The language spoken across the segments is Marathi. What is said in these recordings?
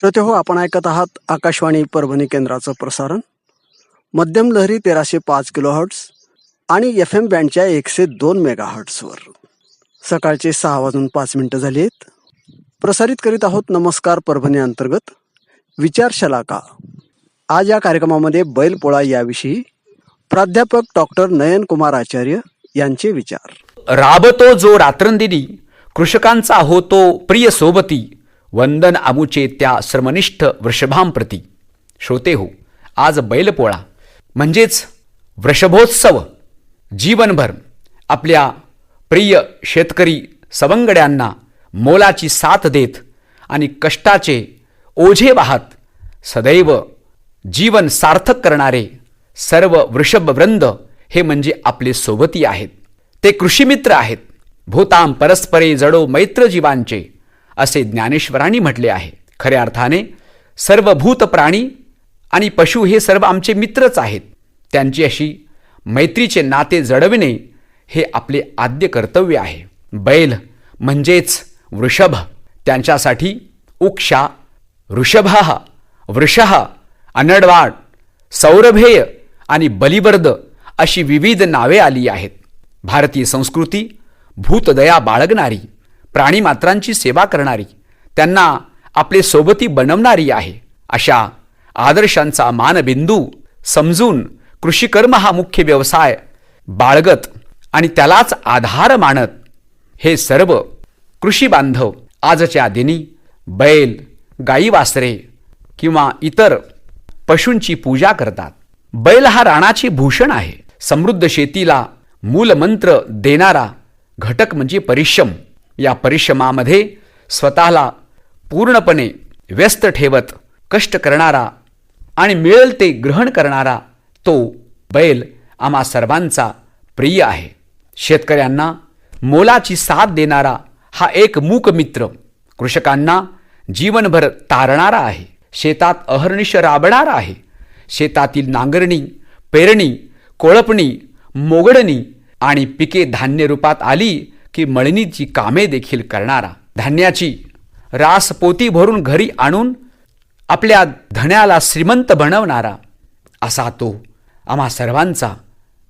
श्रोते हो आपण ऐकत आहात आकाशवाणी परभणी केंद्राचं प्रसारण. मध्यम लहरी तेराशे पाच किलो हर्ट्स आणि एफ एम बँडच्या एकशे दोन मेगा हर्ट्सवर सकाळचे सहा वाजून पाच मिनटं झाली आहेत प्रसारित करीत आहोत नमस्कार परभणी अंतर्गत विचार शलाका आज या कार्यक्रमामध्ये बैलपोळा याविषयी प्राध्यापक डॉक्टर नयन कुमार आचार्य यांचे विचार. राबतो जो रात्रंदिनी कृषकांचा होतो प्रिय सोबती. वंदन आमुचे त्या श्रमनिष्ठ वृषभांप्रती श्रोते हो आज बैलपोळा म्हणजेच वृषभोत्सव जीवनभर आपल्या प्रिय शेतकरी सवंगड्यांना मोलाची साथ देत आणि कष्टाचे ओझे वाहत सदैव जीवन सार्थक करणारे सर्व वृषभवृंद हे म्हणजे आपले सोबती आहेत. ते कृषीमित्र आहेत. भूताम परस्परे जडो मैत्र जीवांचे असे ज्ञानेश्वरांनी म्हटले आहे. खऱ्या अर्थाने सर्व भूत प्राणी आणि पशु हे सर्व आमचे मित्रच आहेत. त्यांची अशी मैत्रीचे नाते जडविणे हे आपले आद्य कर्तव्य आहे. बैल म्हणजेच वृषभ त्यांच्यासाठी उक्षा वृषभ वृष अनडवाड सौरभेय आणि बलिबर्द अशी विविध नावे आली आहेत. भारतीय संस्कृती भूतदया बाळगणारी. प्राणीमात्रांची सेवा करणारी त्यांना आपले सोबती बनवणारी आहे. अशा आदर्शांचा मानबिंदू समजून कृषिकर्म हा मुख्य व्यवसाय बाळगत आणि त्यालाच आधार मानत हे सर्व कृषी बांधव आजच्या दिनी बैल गाई वासरे किंवा इतर पशूंची पूजा करतात. बैल हा राणाचे भूषण आहे. समृद्ध शेतीला मूलमंत्र देणारा घटक म्हणजे परिश्रम. या परिश्रमामध्ये स्वतःला पूर्णपणे व्यस्त ठेवत कष्ट करणारा आणि मिळेल ते ग्रहण करणारा तो बैल आम्हा सर्वांचा प्रिय आहे. शेतकऱ्यांना मोलाची साथ देणारा हा एक मूक मित्र कृषकांना जीवनभर तारणारा आहे. शेतात अहर्निश राबणारा आहे. शेतातील नांगरणी पेरणी कोळपणी मोगडणी आणि पिके धान्य रूपात आली की मळणीची कामे देखील करणारा धान्याची रासपोती भरून घरी आणून आपल्या धण्याला श्रीमंत बनवणारा असा तो आम्हा सर्वांचा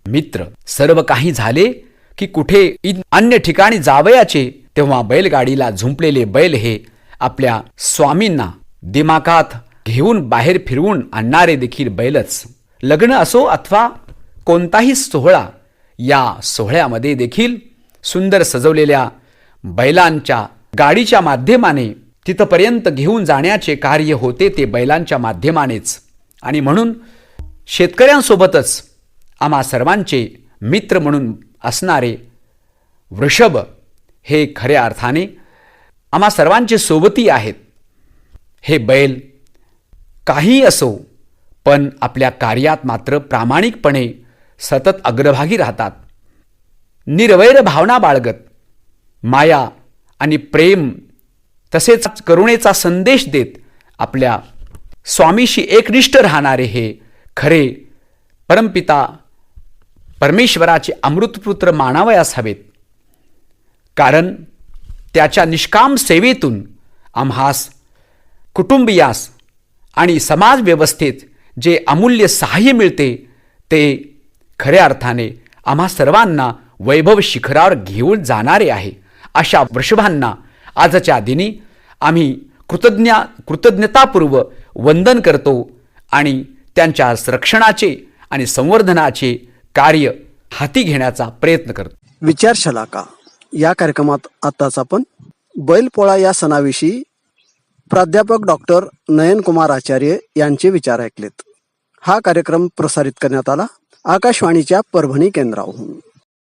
मित्र. सर्व काही झाले की कुठे अन्य ठिकाणी जावयाचे तेव्हा बैलगाडीला झुंपलेले बैल हे आपल्या स्वामींना दिमाकात घेऊन बाहेर फिरवून आणणारे देखील बैलच. लग्न असो अथवा कोणताही सोहळा या सोहळ्यामध्ये देखील सुंदर सजवलेल्या बैलांच्या गाडीच्या माध्यमाने तिथपर्यंत घेऊन जाण्याचे कार्य होते ते बैलांच्या माध्यमानेच. आणि म्हणून शेतकऱ्यांसोबतच आम्हा सर्वांचे मित्र म्हणून असणारे वृषभ हे खऱ्या अर्थाने आम्हा सर्वांचे सोबती आहेत. हे बैल काही असो पण आपल्या कार्यात मात्र प्रामाणिकपणे सतत अग्रभागी राहतात. निर्वैर भावना बाळगत माया आणि प्रेम तसेच करुणेचा संदेश देत आपल्या स्वामीशी एकनिष्ठ राहणारे हे खरे परमपिता परमेश्वराचे अमृतपुत्र मानावयास हवेत कारण त्याच्या निष्काम सेवेतून आम्हास कुटुंबियास आणि समाज व्यवस्थेत जे अमूल्य सहाय्य मिळते ते खऱ्या अर्थाने आम्हा सर्वांना वैभव शिखरावर घेऊन जाणारे आहे. अशा वृषभांना आजच्या दिनी आम्ही कृतज्ञा कृतज्ञतापूर्व वंदन करतो आणि त्यांच्या संरक्षणाचे आणि संवर्धनाचे कार्य हाती घेण्याचा प्रयत्न करतो. विचार का या कार्यक्रमात आताच आपण बैलपोळा या सणाविषयी प्राध्यापक डॉक्टर नयन कुमार आचार्य यांचे विचार ऐकलेत. हा कार्यक्रम प्रसारित करण्यात आला आकाशवाणीच्या परभणी केंद्राहून.